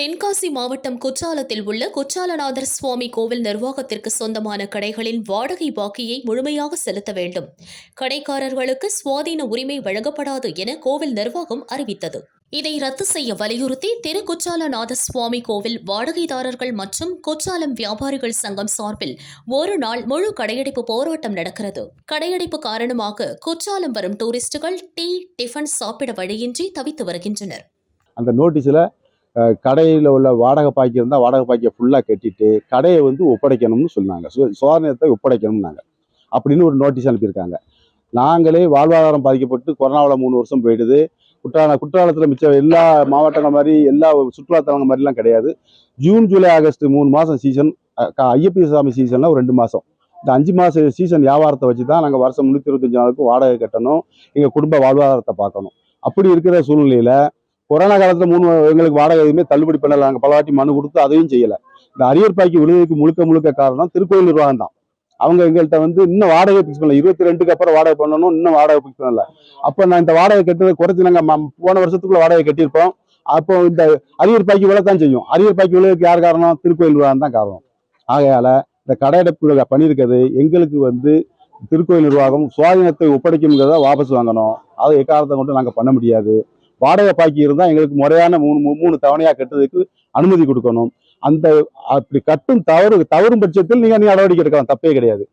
தென்காசி மாவட்டம் குற்றாலத்தில் உள்ள குற்றாலநாதர் சுவாமி கோவில் நிர்வாகத்திற்கு சொந்தமான கடைகளின் வாடகை பாக்கியை முழுமையாக செலுத்த வேண்டும். கடைக்காரர்களுக்கு சுவாதீன உரிமை வழங்கப்படாது என கோவில் நிர்வாகம் அறிவித்தது. இதை ரத்து செய்ய வலியுறுத்தி திரு குற்றாலநாத சுவாமி கோவில் வாடகைதாரர்கள் மற்றும் குற்றாலம் வியாபாரிகள் சங்கம் சார்பில் ஒரு நாள் முழு கடையடைப்பு போராட்டம் நடக்கிறது. கடையடைப்பு காரணமாக குற்றாலம் வரும் டூரிஸ்டுகள் டீ டிஃபன் சாப்பிட வழியின்றி தவித்து வருகின்றனர். அந்த நோட்டீஸில் கடையில் உள்ள வாடகை பாக்கி இருந்தால் வாடகை பாக்கியை ஃபுல்லாக கட்டிட்டு கடையை வந்து ஒப்படைக்கணும்னு சொன்னாங்க. சோ சோதனையத்தை ஒப்படைக்கணும்னாங்க. அப்படின்னு ஒரு நோட்டீஸ் அனுப்பியிருக்காங்க. நாங்களே வாழ்வாதாரம் பாதிக்கப்பட்டு கொரோனாவில் மூணு வருஷம் போயிடுது. குற்றால குற்றாலத்தில் மிச்ச எல்லா மாவட்டங்கள் மாதிரி எல்லா சுற்றுலாத்தலங்கள் மாதிரிலாம் கிடையாது. ஜூன் ஜூலை ஆகஸ்ட் மூணு மாதம் சீசன் ஐயப்பி சாமி சீசன்லாம் ஒரு ரெண்டு மாதம் இந்த அஞ்சு மாத சீசன் வியாபாரத்தை வச்சு தான் நாங்கள் வருஷம் முந்நூற்றி இருபத்தஞ்சு நாளுக்கு வாடகை கட்டணும். எங்கள் குடும்ப வாழ்வாதாரத்தை பார்க்கணும். அப்படி இருக்கிற சூழ்நிலையில் கொரோனா காலத்தில் மூணு எங்களுக்கு வாடகை எதுவுமே தள்ளுபடி பண்ணலை. நாங்கள் பல வாட்டி மனு கொடுத்து அதையும் செய்யலை. இந்த அரியர் பாக்கி விழுதுக்கு முழுக்க முழுக்க காரணம் திருக்கோயில் நிர்வாகம் தான். அவங்க எங்கள்கிட்ட வந்து இன்னும் வாடகை ஃபிக்ஸ் பண்ணல. இருபத்தி ரெண்டுக்கு அப்புறம் வாடகை பண்ணணும் இன்னும் வாடகை ஃபிக்ஸ் பண்ணல. அப்போ நான் இந்த வாடகை கட்டுறதை குறைச்சி நாங்கள் போன வருஷத்துக்குள்ள வாடகை கட்டியிருப்போம். அப்போ இந்த அரியர் பாக்கி விழத்தான் செய்யும். அரியர் பாக்கி விழுதுக்கு யார் காரணம்? திருக்கோயில் நிர்வாகம் தான் காரணம். ஆகையால இந்த கடையடைப்பு பண்ணியிருக்கிறது எங்களுக்கு வந்து திருக்கோயில் நிர்வாகம் சுவாதீனத்தை ஒப்படைக்கும்ங்கிறத வாபஸ் வாங்கணும். அதை எக்காரணத்தை கொண்டு நாங்கள் பண்ண முடியாது. வாடகை பாக்கி இருந்தால் எங்களுக்கு முறையான மூணு மூணு தவணையாக கட்டுறதுக்கு அனுமதி கொடுக்கணும். அந்த அப்படி கட்டும் தவறு தவறும் பட்சத்தில் நீங்கள் நீ நடவடிக்கை எடுக்கலாம். தப்பே கிடையாது.